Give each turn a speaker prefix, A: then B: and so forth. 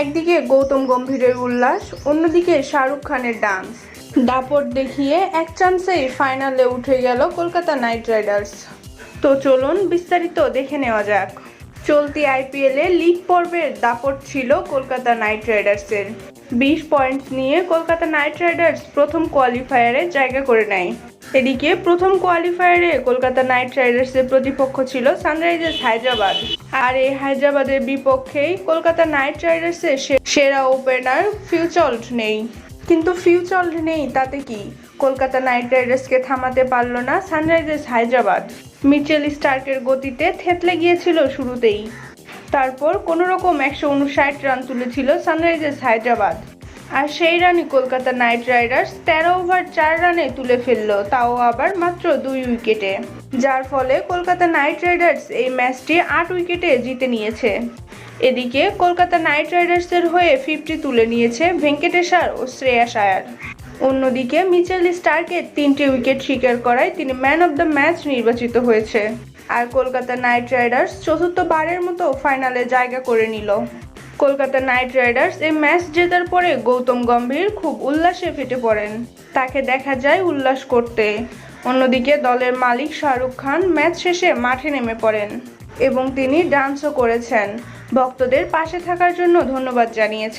A: একদিকে গৌতম গম্ভীরের উল্লাস, অন্যদিকে শাহরুখ খানের ডান্স। দাপট দেখিয়ে এক চান্সেই ফাইনালে উঠে গেল কলকাতা নাইট রাইডার্স। তো চলুন বিস্তারিত দেখে নেওয়া যাক। চলতি আইপিএলে লিগ পর্বের দাপট ছিল কলকাতা নাইট রাইডার্সের। বিশ পয়েন্ট নিয়ে কলকাতা নাইট রাইডার্স প্রথম কোয়ালিফায়ারে জায়গা করে নেয়। এদিকে প্রথম কোয়ালিফায়ারে কলকাতা নাইট রাইডার্সের প্রতিপক্ষ ছিল সানরাইজার্স হায়দ্রাবাদ। আর এই হায়দ্রাবাদের বিপক্ষেই কলকাতা নাইট রাইডার্সের সেরা ওপেনার ফিউচল্ট নেই। কিন্তু ফিউচল্ট নেই তাতে কি? কলকাতা নাইট রাইডার্সকে থামাতে পারল না সানরাইজার্স হায়দ্রাবাদ। মিচেল স্টার্কের গতিতে থেতলে গিয়েছিল শুরুতেই। তারপর কোনো রকম একশো উনষাট রান তুলেছিল সানরাইজার্স হায়দ্রাবাদ। আর সেই রানই কলকাতা নাইট রাইডার্স তেরো ওভার চার রানে তুলে ফেলল, তাও আবার মাত্র দুই উইকেটে। যার ফলে কলকাতা নাইট রাইডার্স এই ম্যাচটি আট উইকেটে জিতে নিয়েছে। এদিকে কলকাতা নাইট রাইডার্সের হয়ে ফিফটি তুলে নিয়েছে ভেঙ্কটেশ্বর ও শ্রেয়াস আয়ার অন্যদিকে মিচেল স্টার্কের তিনটি উইকেট শিকার করায় তিনি ম্যান অব দ্য ম্যাচ নির্বাচিত হয়েছে। আর কলকাতা নাইট রাইডার্স চতুর্থবারের মতো ফাইনালে জায়গা করে নিল। কলকাতা নাইট রাইডার্স এই ম্যাচ জেতার পরে গৌতম গম্ভীর খুব উল্লাসে ফেটে পড়েন। তাকে দেখা যায় উল্লাস করতে। অন্যদিকে দলের মালিক শাহরুখ খান ম্যাচ শেষে মাঠে নেমে পড়েন এবং তিনি ডান্সও করেছেন। ভক্তদের পাশে থাকার জন্য ধন্যবাদ জানিয়েছেন।